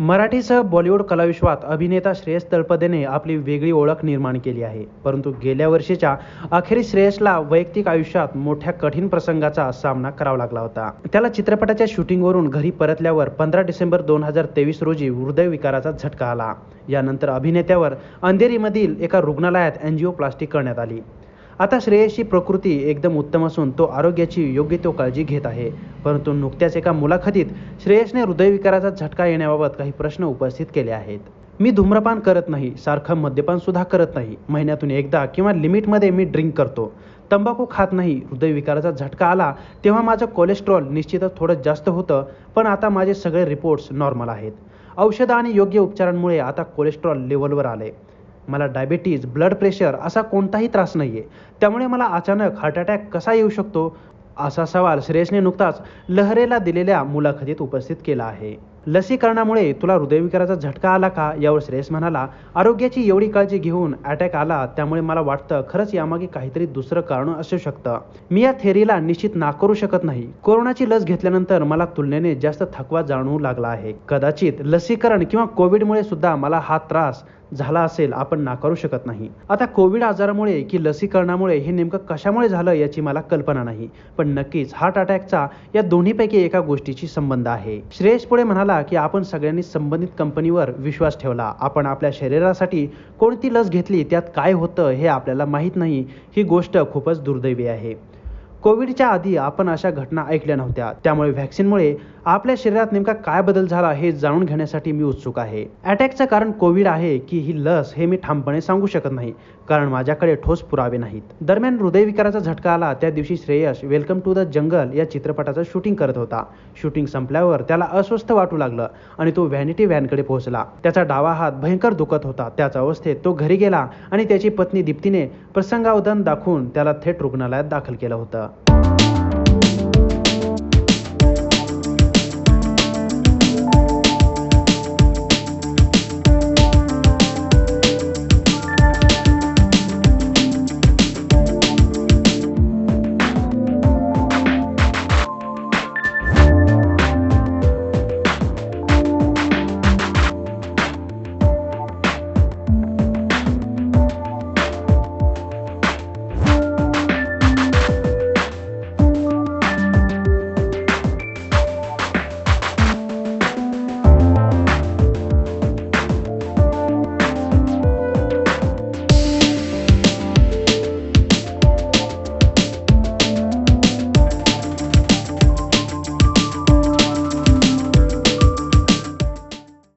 मराठीसह बॉलिवूड कलाविश्वात अभिनेता श्रेयस तळपदेने आपली वेगळी ओळख निर्माण केली आहे. परंतु गेल्या वर्षीच्या अखेरीस श्रेयसला वैयक्तिक आयुष्यात मोठ्या कठीण प्रसंगाचा सामना करावा लागला होता. त्याला चित्रपटाच्या शूटिंगवरून घरी परतल्यावर पंधरा डिसेंबर दोन हजार तेवीस रोजी हृदयविकाराचा झटका आला. यानंतर अभिनेत्यावर अंधेरीमधील एका रुग्णालयात अँजिओप्लास्टी करण्यात आली. आता श्रेयसची प्रकृती एकदम उत्तम असून तो आरोग्याची योग्य तो काळजी घेत आहे. परंतु नुकत्याच एका मुलाखतीत श्रेयसने हृदयविकाराचा झटका येण्याबाबत काही प्रश्न उपस्थित केले आहेत. मी धूम्रपान करत नाही सारखं मद्यपान सुद्धा करत नाही. महिन्यातून एकदा किंवा लिमिटमध्ये मी ड्रिंक करतो. तंबाखू खात नाही हृदयविकाराचा झटका आला तेव्हा माझं कोलेस्ट्रॉल निश्चितच थोडं जास्त होतं पण आता माझे सगळे रिपोर्ट्स नॉर्मल आहेत. औषधं आणि योग्य उपचारांमुळे आता कोलेस्ट्रॉल लेवलवर आले मला डायबिटीज ब्लड प्रेशर असा कोणताही त्रास नाही आहे त्यामुळे मला अचानक हार्ट अटॅक कसा येऊ शकतो? असा सवाल श्रेयसने नुकताच लहरेला दिलेल्या मुलाखतीत उपस्थित केला आहे. लसीकरणामुळे तुला हृदयविकाराचा झटका आला का? यावर श्रेयस म्हणाला आरोग्याची एवढी काळजी घेऊन अटॅक आला त्यामुळे मला वाटतं खरंच यामागे काहीतरी दुसरं कारण असू शकतं. मी या थेरीला निश्चित नाकारू शकत नाही. कोरोनाची लस घेतल्यानंतर मला तुलनेने जास्त थकवा जाणवू लागला आहे. कदाचित लसीकरण किंवा कोविडमुळे सुद्धा मला हा त्रास झाला असेल आपण नाकारू शकत नाही. आता कोविड आजारामुळे की लसीकरणामुळे हे नेमकं कशामुळे झालं याची मला कल्पना नाही. पण नक्कीच हार्ट अटॅकचा या दोन्हीपैकी एका गोष्टीशी संबंध आहे. श्रेयस पुढे म्हणाला की आपण सगळ्यांनी संबंधित कंपनीवर विश्वास ठेवला. आपण आपल्या शरीरासाठी कोणती लस घेतली त्यात काय होतं हे आपल्याला माहीत नाही. ही गोष्ट खूपच दुर्दैवी आहे. कोविडच्या आधी आपण अशा घटना ऐकल्या नव्हत्या. त्यामुळे व्हॅक्सिनमुळे आपल्या शरीरात नेमका काय बदल झाला हे जाणून घेण्यासाठी मी उत्सुक आहे. अटॅकचं कारण कोविड आहे की ही लस हे मी ठामपणे सांगू शकत नाही कारण माझ्याकडे ठोस पुरावे नाहीत. दरम्यान हृदयविकाराचा झटका आला त्या दिवशी Shreyas welcome to the jungle या चित्रपटाचं शूटिंग करत होता. शूटिंग संपल्यावर त्याला अस्वस्थ वाटू लागलं आणि तो व्हॅनिटी व्हॅनकडे पोहोचला. त्याचा डावा हात भयंकर दुखत होता. त्याच अवस्थेत तो घरी गेला आणि त्याची पत्नी दीप्तीने प्रसंगावधान दाखवून त्याला थेट रुग्णालयात दाखल केलं होतं. up.